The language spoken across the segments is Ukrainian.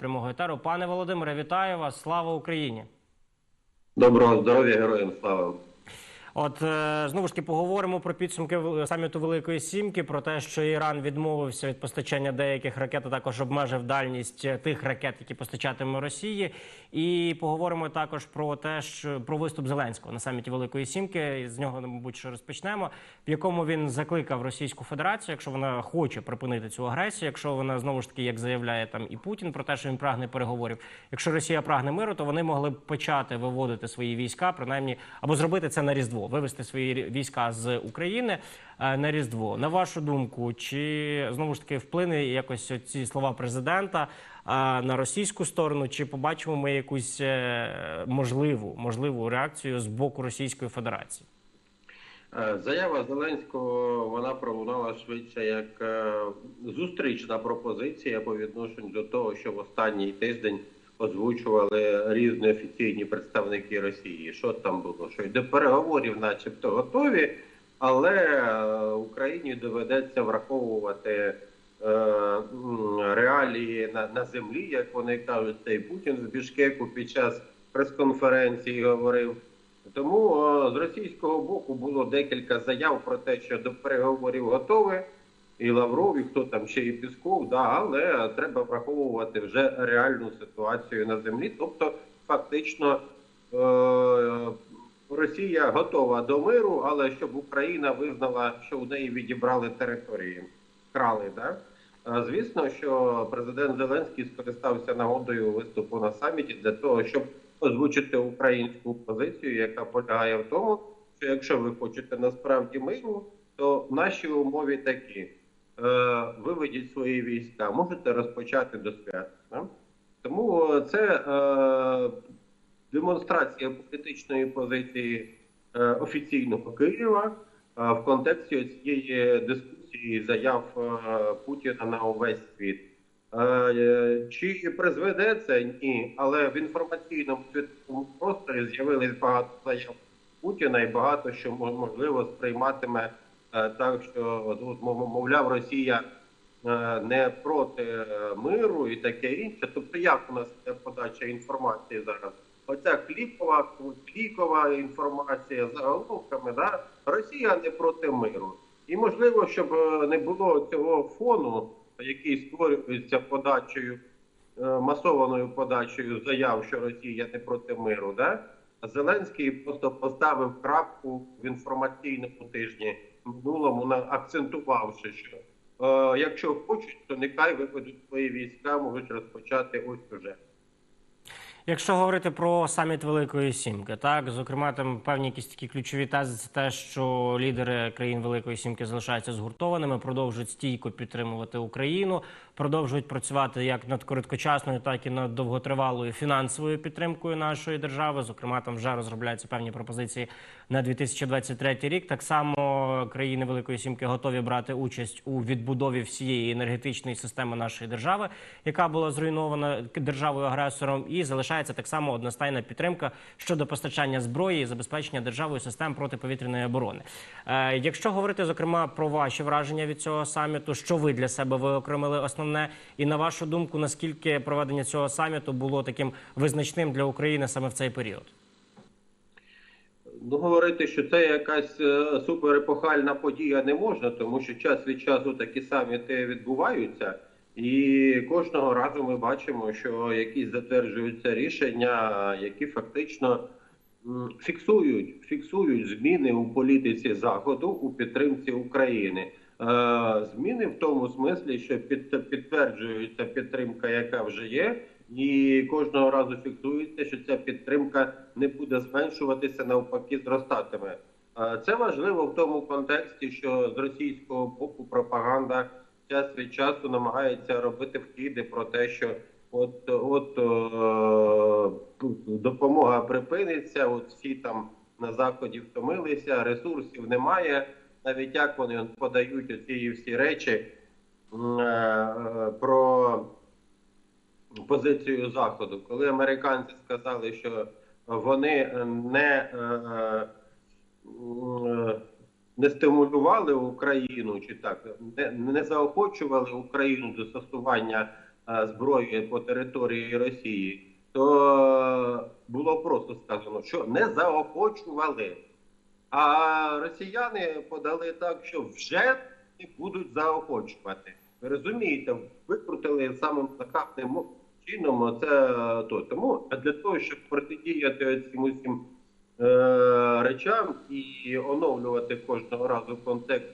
прямого етеру. Пане Володимире, вітаю вас! Слава Україні! Доброго здоров'я, героям слава. От е, знову ж таки поговоримо про підсумки саміту Великої Сімки, про те, що Іран відмовився від постачання деяких ракет, а також обмежив дальність е, тих ракет, які постачатиме Росії. І поговоримо також про те, що про виступ Зеленського на саміті Великої Сімки. З нього, мабуть, що розпочнемо, в якому він закликав Російську Федерацію, якщо вона хоче припинити цю агресію, якщо вона знову ж таки, як заявляє там і Путін про те, що він прагне переговорів. Якщо Росія прагне миру, то вони могли б почати виводити свої війська, принаймні, або зробити це на Різдво, вивести свої війська з України е, на Різдво. На вашу думку, чи знову ж таки вплине якось ці слова президента е, на російську сторону, чи побачимо ми якусь е, можливу можливу реакцію з боку Російської Федерації? Заява Зеленського вона пролунала швидше як зустрічна пропозиція по відношенню до того, що в останній тиждень озвучували різні офіційні представники Росії. Що там було? Що й до переговорів, начебто, готові, але е, Україні доведеться враховувати е, реалії на, землі, як вони кажуть, цей Путін в Бішкеку під час прес-конференції говорив. Тому е, з російського боку було декілька заяв про те, що до переговорів готові, і Лавров, і хто там ще і Пісков, да, але треба враховувати вже реальну ситуацію на землі. Тобто, фактично, е, Росія готова до миру, але щоб Україна визнала, що у неї відібрали території, крали. Да? Звісно, що президент Зеленський скористався нагодою виступу на саміті для того, щоб озвучити українську позицію, яка полягає в тому, що якщо ви хочете насправді миру, то наші умови такі: виведіть свої війська, можете розпочати до свята. Тому е, це е, демонстрація політичної позиції е, офіційного Києва е, в контексті цієї дискусії заяв е, Путіна на увесь світ. Е, Чи призведе це? Ні. Але в інформаційному світовому просторі з'явилось багато заяв Путіна і багато що можливо сприйматиме е, так, що от, мовляв, Росія е, не проти е, миру і таке інше. Тобто, як у нас подача інформації зараз? Оця кліпова, клікова інформація заголовками, да? Росія не проти миру. І можливо, щоб е, не було цього фону, який створюється подачею, е, масованою подачею заяв, що Росія не проти миру, да? Зеленський просто поставив крапку в інформаційному тижні минулому, на- акцентувавши, що е, якщо хочуть, то нехай виведуть свої війська, можуть розпочати ось уже. Якщо говорити про саміт Великої Сімки, так зокрема, там певні якісь такі ключові тези, це те, що лідери країн Великої Сімки залишаються згуртованими, продовжують стійко підтримувати Україну, продовжують працювати як над короткочасною, так і над довготривалою фінансовою підтримкою нашої держави. Зокрема, там вже розробляються певні пропозиції на 2023 рік. Так само країни Великої Сімки готові брати участь у відбудові всієї енергетичної системи нашої держави, яка була зруйнована державою агресором, і залишається так само одностайна підтримка щодо постачання зброї і забезпечення державою систем протиповітряної оборони. Е, якщо говорити зокрема про ваші враження від цього саміту, що ви для себе виокремили основне, і на вашу думку, наскільки проведення цього саміту було таким визначним для України саме в цей період? Ну, говорити, що це якась е, суперепохальна подія не можна, тому що час від часу такі саміти відбуваються, і кожного разу ми бачимо, що якісь затверджуються рішення, які фактично фіксують, фіксують зміни у політиці Заходу у підтримці України. Е, Зміни в тому смислі, що під, підтверджується підтримка, яка вже є, і кожного разу фіксується, що ця підтримка не буде зменшуватися, навпаки, зростатиме. Це важливо в тому контексті, що з російського боку пропаганда час від часу намагається робити вкиди про те, що от от е, допомога припиниться, от всі там на заході втомилися, ресурсів немає. Навіть як вони подають оці всі речі е, е, про позицію заходу, коли американці сказали, що вони не, е, е, не стимулювали Україну, чи так не, не заохочували Україну до застосування е, зброї по території Росії, то е, було просто сказано, що не заохочували. А росіяни подали так, що вже не будуть заохочувати. Ви розумієте, викрутили самим нахабним чином це е, то. Тому для того, щоб протидіяти цим усім е, речам і оновлювати кожного разу контекст,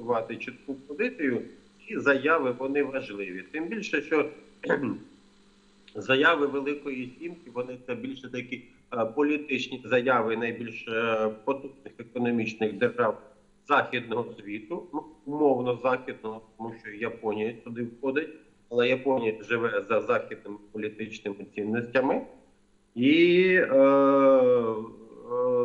фіксувати чітку позицію, ці заяви вони важливі. Тим більше, що заяви Великої Сімки, вони це більше такі е, політичні заяви найбільш е, потужних економічних держав західного світу, ну умовно західного, тому що Японія туди входить, але Японія живе за західними політичними цінностями. І е, е,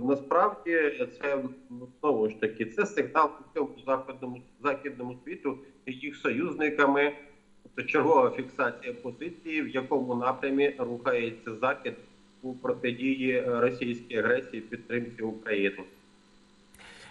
насправді це ну, знову ж таки це сигнал цьому західному західному світу і їх союзниками. Тобто чергова фіксація позиції, в якому напрямі рухається захід у протидії російській агресії підтримці України.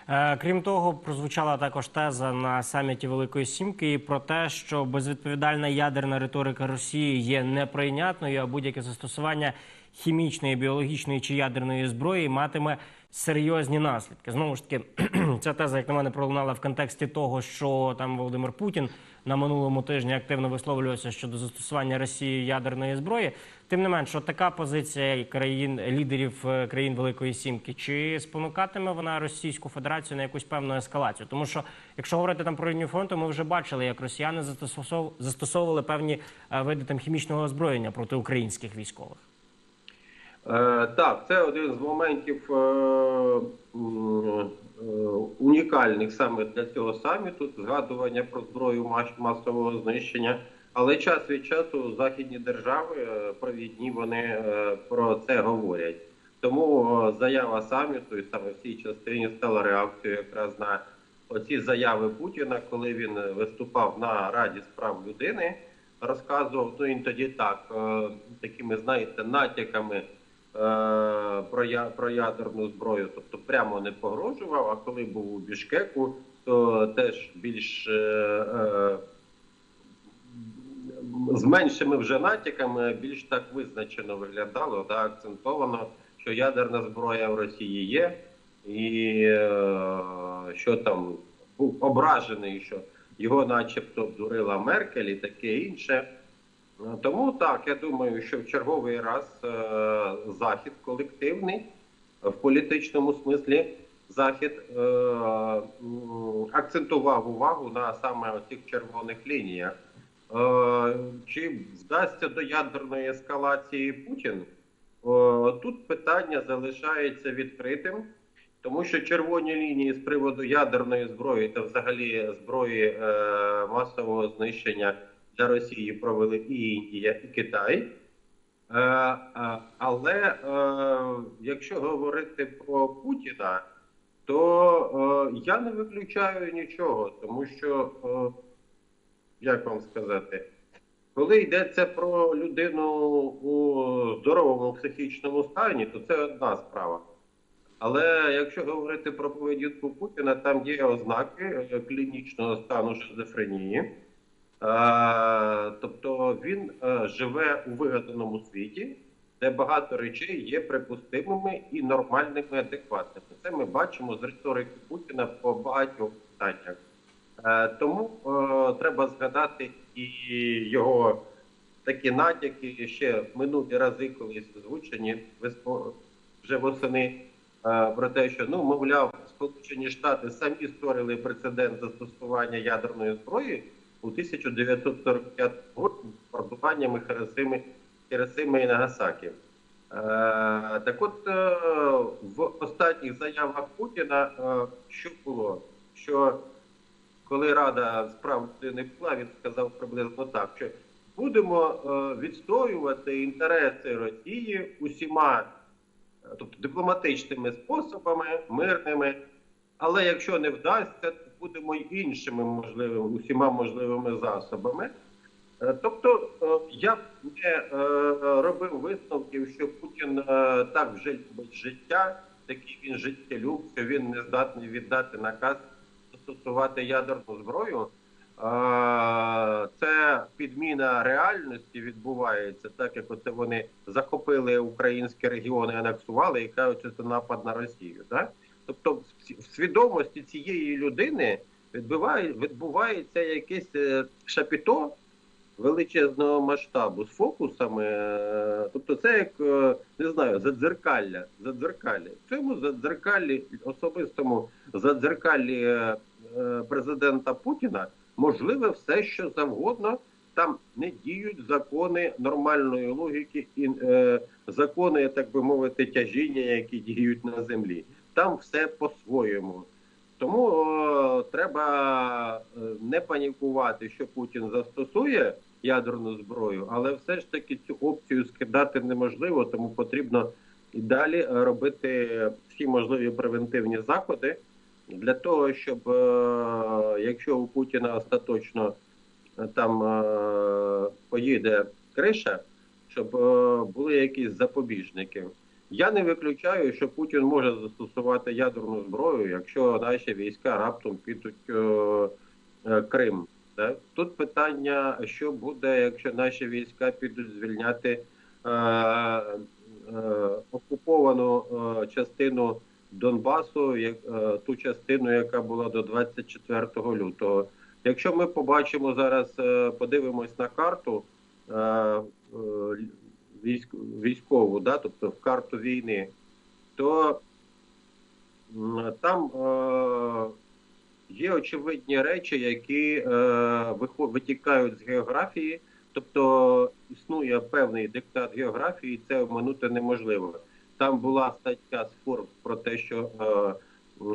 Е, Крім того, прозвучала також теза на саміті Великої Сімки про те, що безвідповідальна ядерна риторика Росії є неприйнятною, а будь-яке застосування хімічної, біологічної чи ядерної зброї матиме серйозні наслідки. Знову ж таки, ця теза, як на мене, пролунала в контексті того, що там Володимир Путін на минулому тижні активно висловлювався щодо застосування Росією ядерної зброї. Тим не менш, така позиція країн лідерів е, країн Великої Сімки, чи спонукатиме вона Російську Федерацію на якусь певну ескалацію? Тому що, якщо говорити там про лінію фронту, ми вже бачили, як росіяни застосов- застосовували певні е, види там хімічного озброєння проти українських військових. Е, так, це один з моментів е, е, унікальних саме для цього саміту, згадування про зброю масового знищення. Але час від часу західні держави провідні вони про це говорять. Тому заява саміту і саме в цій частині стала реакцією якраз на оці заяви Путіна, коли він виступав на Раді з прав людини, розказував ну він тоді так, такими знаєте, натяками. Е, Про, я, про ядерну зброю, тобто прямо не погрожував. А коли був у Бішкеку, то теж більш е, е, з меншими вже натяками більш так визначено виглядало, да, акцентовано, що ядерна зброя в Росії є, і що там був ображений, що його начебто обдурила Меркель і таке інше. Е, Тому так, я думаю, що в черговий раз е, захід колективний в політичному смислі захід е, акцентував увагу на саме цих червоних лініях. Е, Чи вдасться до ядерної ескалації Путін? Е, Тут питання залишається відкритим, тому що червоні лінії з приводу ядерної зброї та взагалі зброї е, масового знищення для Росії провели і Індія, і Китай. Е, е, Але е, якщо говорити про Путіна, то я не виключаю нічого, тому що, як вам сказати, коли йдеться про людину у здоровому психічному стані, то це одна справа. Але якщо говорити про поведінку Путіна, там є ознаки клінічного стану шизофренії. Е, Тобто він е, живе у вигаданому світі, де багато речей є припустимими і нормальними, адекватними. Це ми бачимо з риторики Путіна по багатьох питаннях. Е, Тому треба згадати і його такі натяки ще минулі рази колись озвучені вже восени про те, що ну мовляв, Сполучені Штати самі створили прецедент застосування ядерної зброї у 1945 році бомбардуваннями Хіросими, Хіросими і Нагасакі. Е, так от е, в останніх заявах Путіна е, що було? Що коли Рада з прав людини була, він сказав приблизно так, що будемо відстоювати інтереси Росії усіма, тобто дипломатичними способами, мирними. Але якщо не вдасться, будемо іншими можливими, усіма можливими засобами. Е, Тобто е, я б не е, робив висновків, що Путін так вже любить життя, такий він життєлюб, що він не здатний віддати наказ застосувати ядерну зброю. Це підміна реальності відбувається, так як оце вони захопили українські регіони, анексували і кажуть, що це напад на Росію. Так? Тобто, в свідомості цієї людини відбуває, відбувається якесь е, шапіто величезного масштабу з фокусами. е, Тобто, це як е, не знаю, задзеркалля. задзеркалля. В цьому задзеркаллі, особистому задзеркаллі е, президента Путіна можливе все, що завгодно. Там не діють закони нормальної логіки і е, закони, так би мовити, тяжіння, які діють на землі. Там все по-своєму. Тому о, треба е, не панікувати, що Путін застосує ядерну зброю, але все ж таки цю опцію скидати неможливо, тому потрібно і далі е, робити всі можливі превентивні заходи для того, щоб е, якщо у Путіна остаточно е, там е, поїде криша, щоб е, були якісь запобіжники. Я не виключаю, що Путін може застосувати ядерну зброю, якщо наші війська раптом підуть е, е, Крим. Так? Тут питання, що буде, якщо наші війська підуть звільняти е, е, окуповану е, частину Донбасу, як, е, ту частину, яка була до 24 лютого. Якщо ми побачимо зараз, е, подивимось на карту е, е, військову, да, тобто в карту війни, то там е, є очевидні речі, які е, витікають з географії, тобто існує певний диктат географії, і це обманути неможливо. Там була стаття з Forbes про те, що е,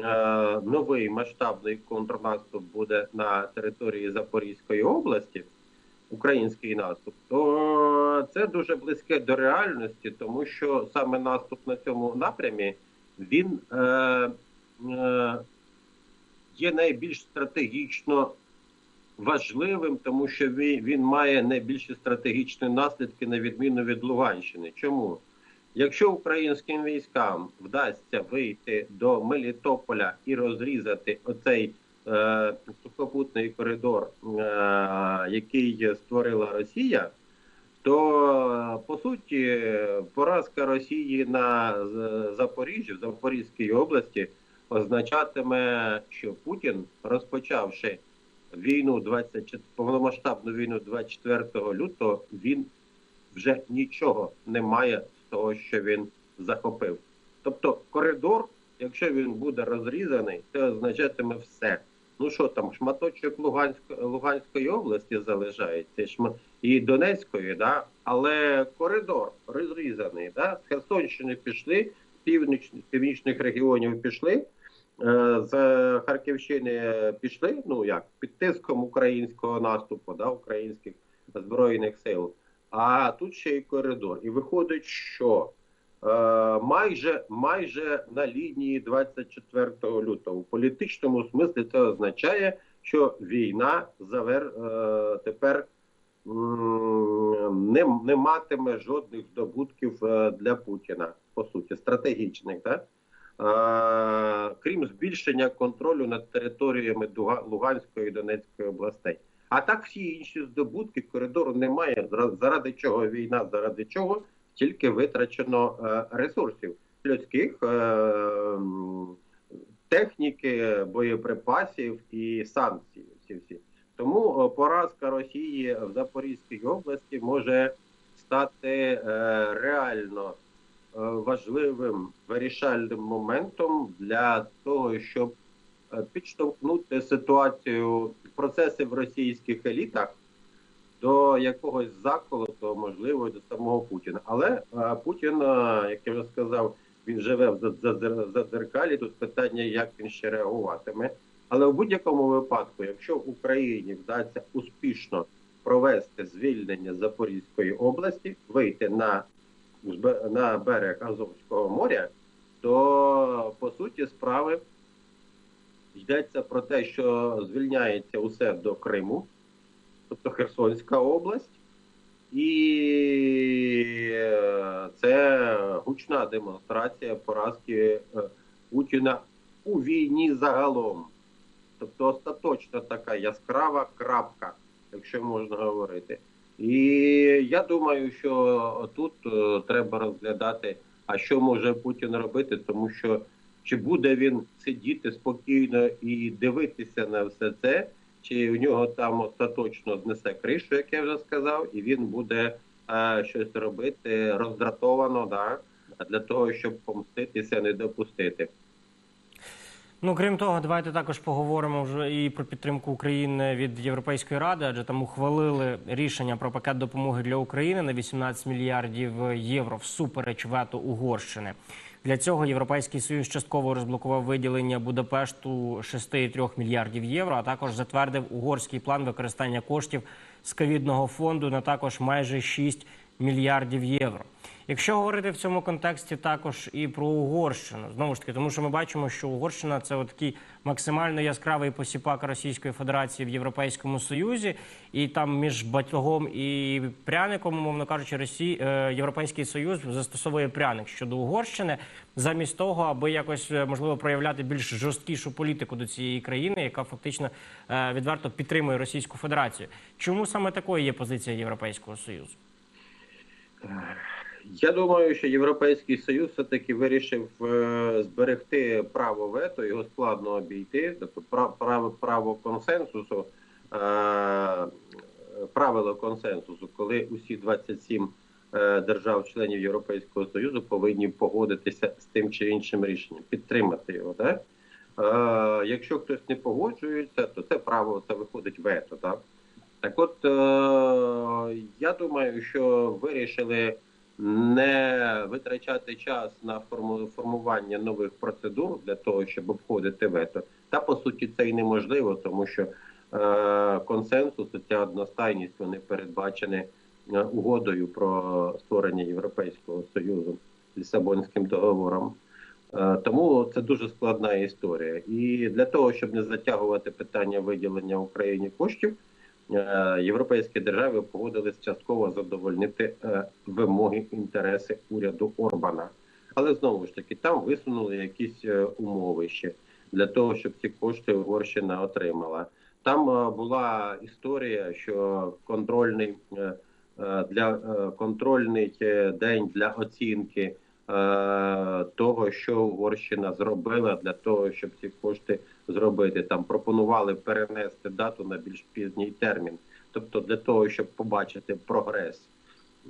е, новий масштабний контрнаступ буде на території Запорізької області, український наступ, то це дуже близьке до реальності, тому що саме наступ на цьому напрямі він е, е, є найбільш стратегічно важливим, тому що він, він має найбільші стратегічні наслідки на відміну від Луганщини. Чому? Якщо українським військам вдасться вийти до Мелітополя і розрізати оцей сухопутний коридор, е, який створила Росія, то по суті поразка Росії на Запоріжжі, в Запорізькій області, означатиме, що Путін, розпочавши війну 24, повномасштабну війну 24 лютого, він вже нічого не має з того, що він захопив. Тобто коридор, якщо він буде розрізаний, це означатиме все. Ну що там, шматочок Луганської, Луганської області залишається, шма- і Донецької, да? але коридор розрізаний. Да? З Херсонщини пішли, з північних, північних регіонів пішли, е, з Харківщини пішли, ну як, під тиском українського наступу, да? українських збройних сил. А тут ще й коридор. І виходить, що майже, майже на лінії 24 лютого. У політичному смислі це означає, що війна завер е, тепер не, не матиме жодних здобутків е, для Путіна, по суті, стратегічних. Да? Е, крім збільшення контролю над територіями Луганської і Донецької областей. А так всі інші здобутки коридору немає. Заради чого війна, заради чого тільки витрачено е, ресурсів людських, е, техніки, боєприпасів і санкцій. Всі всі. Тому е, поразка Росії в Запорізькій області може стати реально важливим вирішальним моментом для того, щоб підштовхнути ситуацію процеси в російських елітах до якогось заколоту, можливо, до самого Путіна. Але е, Путін, е, як я вже сказав, він живе в за- за- задзеркалі. Тут питання, як він ще реагуватиме. Але в будь-якому випадку, якщо Україні вдасться успішно провести звільнення Запорізької області, вийти на, на берег Азовського моря, то по суті справи йдеться про те, що звільняється усе до Криму, тобто Херсонська область, і е, це гучна демонстрація поразки е, Путіна у війні загалом. тобто остаточно така яскрава крапка, якщо можна говорити. І я думаю, що тут е, треба розглядати, а що може Путін робити, тому що чи буде він сидіти спокійно і дивитися на все це, чи у нього там остаточно знесе кришу, як я вже сказав, і він буде е, щось робити роздратовано, да, для того, щоб помститися, не допустити. Ну крім того, давайте також поговоримо вже і про підтримку України від Європейської ради, адже там ухвалили рішення про пакет допомоги для України на 18 мільярдів євро всупереч вето Угорщини. Для цього Європейський союз частково розблокував виділення Будапешту 6,3 мільярдів євро, а також затвердив угорський план використання коштів з ковідного фонду на також майже 6 мільярдів євро. Якщо говорити в цьому контексті також і про Угорщину, знову ж таки, тому що ми бачимо, що Угорщина це такий максимально яскравий посіпак Російської Федерації в Європейському Союзі, і там між батогом і пряником, умовно кажучи, Росії е, Європейський Союз застосовує пряник щодо Угорщини, замість того, аби якось е, можливо проявляти більш жорсткішу політику до цієї країни, яка фактично е, відверто підтримує Російську Федерацію. Чому саме такою є позиція Європейського Союзу? Я думаю, що Європейський Союз все-таки вирішив е, зберегти право вето, його складно обійти, тобто право, право консенсусу, е, правило консенсусу, коли усі 27 е, держав-членів Європейського Союзу повинні погодитися з тим чи іншим рішенням, підтримати його. Е, якщо хтось не погоджується, то це право це виходить вето. Так, так от я думаю, що вирішили не витрачати час на форму- формування нових процедур для того, щоб обходити вето. Та по суті це і неможливо, тому що е, консенсус ця одностайність вони передбачені е, угодою про створення Європейського союзу Лісабонським договором. Е, Тому це дуже складна історія. І для того, щоб не затягувати питання виділення Україні коштів, європейські держави погодились частково задовольнити е, вимоги інтереси уряду Орбана. Але знову ж таки, там висунули якісь е, умови ще для того, щоб ці кошти Угорщина отримала. Там е, була історія, що контрольний е, е, для е, контрольний е, день для оцінки е, того, що Угорщина зробила для того, щоб ці кошти зробити. Там пропонували перенести дату на більш пізній термін, тобто для того, щоб побачити прогрес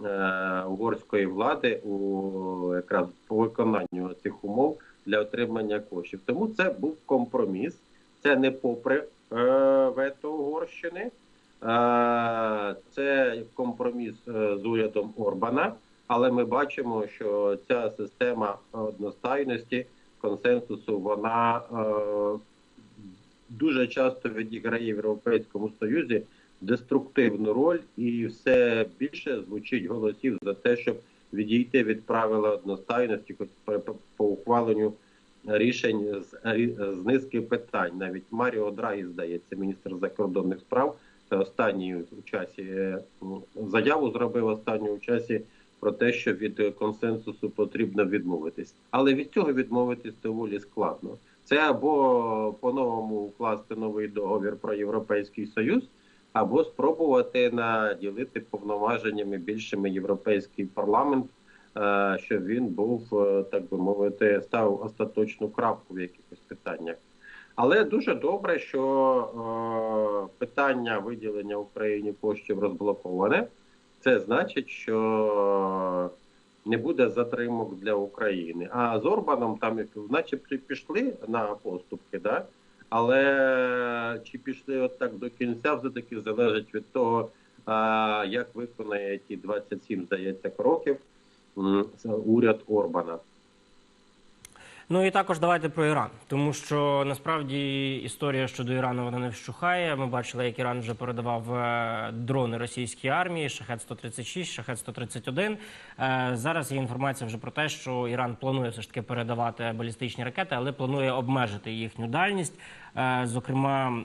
е, угорської влади у якраз по виконанню цих умов для отримання коштів. Тому це був компроміс. Це не попри е, вето Угорщини. Е, Це компроміс е, з урядом Орбана, але ми бачимо, що ця система одностайності консенсусу вона е, дуже часто відіграє в Європейському Союзі деструктивну роль, і все більше звучить голосів за те, щоб відійти від правила одностайності хоч по, ухваленню рішень з, з низки питань. Навіть Маріо Драгі, здається, міністр закордонних справ, останній у часі е, заяву зробив останню у часі про те, що від е, консенсусу потрібно відмовитись, але від цього відмовитись доволі складно. Це або по-новому укласти новий договір про європейський союз, або спробувати наділити повноваженнями більшими європейський парламент, е, щоб він був, е, так би мовити, став остаточну крапку в якихось питаннях. Але дуже добре, що е, питання виділення Україні коштів розблоковане. Це значить, що не буде затримок для України. А з Орбаном там начебто пішли на поступки, да? але чи пішли отак до кінця, все таки залежить від того, як виконає ті 27, здається, кроків уряд Орбана. Ну і також давайте про Іран, тому що насправді історія щодо Ірану вона не вщухає. Ми бачили, як Іран вже передавав е, дрони російській армії, шахет 136 шахет 131 Е, Зараз є інформація вже про те, що Іран планує все ж таки передавати балістичні ракети, але планує обмежити їхню дальність. Е, Зокрема,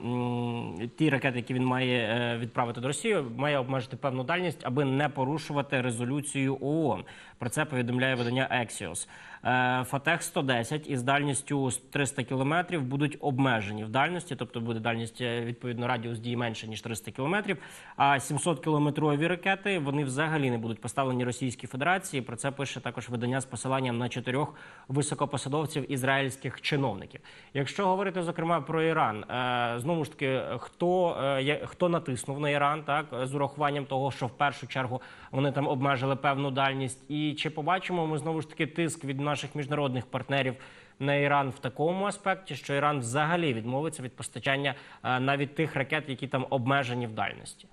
ті ракети, які він має е, відправити до Росії, має обмежити певну дальність, аби не порушувати резолюцію ООН. Про це повідомляє видання Axios. Е, Фатех 110 із дальністю 300 кілометрів будуть обмежені в дальності, тобто буде дальність е, відповідно радіус дії менше ніж 300 кілометрів. А 700 кілометрові ракети вони взагалі не будуть поставлені Російській Федерації. Про це пише також видання з посиланням на чотирьох високопосадовців ізраїльських чиновників. Якщо говорити зокрема про Іран, е, знову ж таки, хто е, хто натиснув на Іран, так з урахуванням того, що в першу чергу вони там обмежили певну дальність, і чи побачимо ми знову ж таки тиск від наших міжнародних партнерів на Іран в такому аспекті, що Іран взагалі відмовиться від постачання е, навіть тих ракет, які там обмежені в дальності.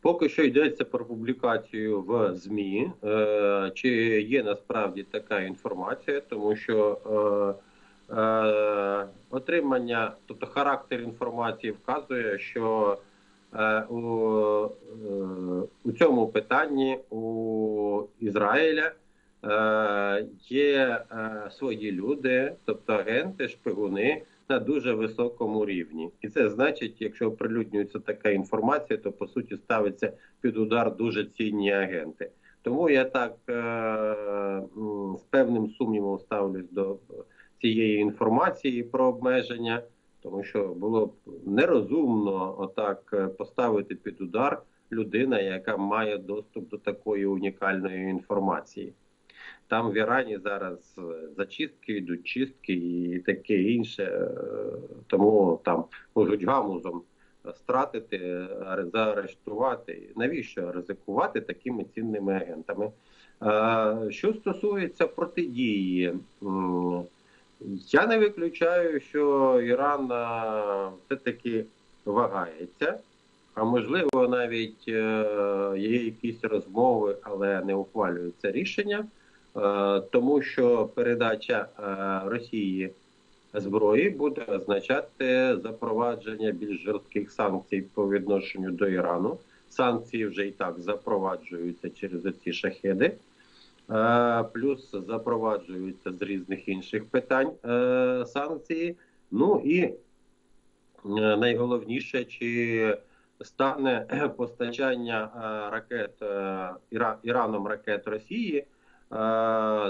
Поки що йдеться про публікацію в ЗМІ. Чи є насправді така інформація, тому що отримання, тобто характер інформації вказує, що е, у, е, у цьому питанні у Ізраїля е, є е, свої люди, тобто агенти, шпигуни на дуже високому рівні. І це значить, якщо оприлюднюється така інформація, то по суті ставиться під удар дуже цінні агенти. Тому я так е, з певним сумнівом ставлюсь до цієї інформації про обмеження, тому що було б нерозумно отак е, поставити під удар людина, яка має доступ до такої унікальної інформації. Там в Ірані зараз е, зачистки йдуть, чистки і таке інше. е, Тому там можуть гамузом стратити, заарештувати. Навіщо ризикувати такими цінними агентами? Що стосується протидії, я не виключаю, що Іран е, все-таки вагається. А можливо, навіть е, є якісь розмови, але не ухвалюється рішення. Е, тому що передача Росії зброї буде означати запровадження більш жорстких санкцій по відношенню до Ірану. Санкції вже і так запроваджуються через ці шахеди, плюс запроваджуються з різних інших питань е, санкції. Ну і е, найголовніше, чи стане постачання е, ракет е, Іраном ракет Росії е,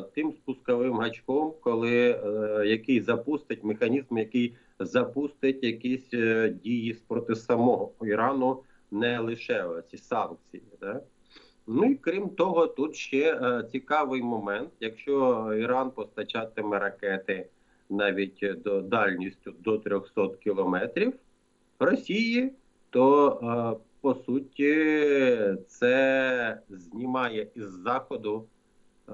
тим спусковим гачком, коли е, який запустить механізм, який запустить якісь е, дії проти самого Ірану, не лише ці санкції. Да? Ну і крім того, тут ще е, цікавий момент, якщо Іран постачатиме ракети навіть до дальністю до 300 кілометрів Росії, то е, по суті це знімає із заходу е,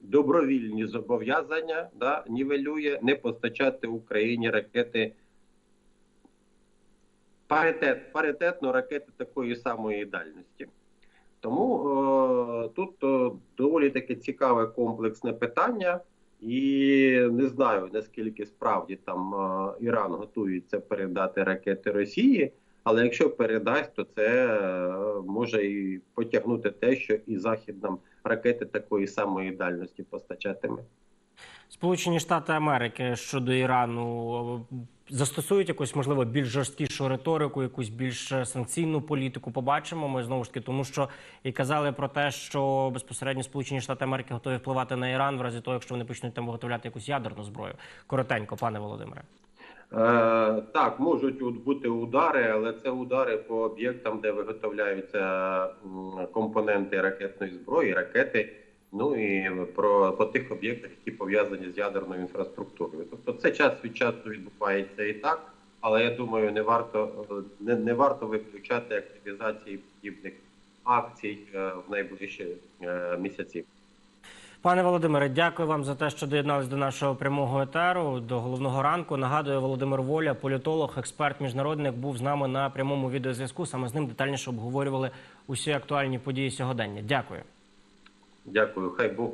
добровільні зобов'язання, да, нівелює не постачати Україні ракети. Паритет, паритетно ракети такої самої дальності. Тому е, тут е, доволі таке цікаве комплексне питання, і не знаю наскільки справді там е, Іран готується передати ракети Росії. Але якщо передасть, то це е, може і потягнути те, що і захід нам ракети такої самої дальності постачатиме. Сполучені Штати Америки щодо Ірану е, застосують якусь можливо більш жорсткішу риторику, якусь більш е, санкційну політику. Побачимо ми знову ж таки, тому що і казали про те, що безпосередньо Сполучені Штати Америки готові впливати на Іран в разі того, якщо вони почнуть там виготовляти якусь ядерну зброю. Коротенько, пане Володимире. Е, так, можуть бути удари, але це удари по об'єктам, де виготовляються компоненти ракетної зброї, ракети. Ну і про по тих об'єктах, які пов'язані з ядерною інфраструктурою. Тобто, це час від часу відбувається і так, але я думаю, не варто не, не варто виключати активізації подібних акцій е, в найближчі е, місяці. Пане Володимире, дякую вам за те, що доєднались до нашого прямого етеру, до головного ранку. Нагадую, Володимир Воля, політолог, експерт, міжнародник, був з нами на прямому відеозв'язку. Саме з ним детальніше обговорювали усі актуальні події сьогодення. Дякую. Дякую, хай Бог.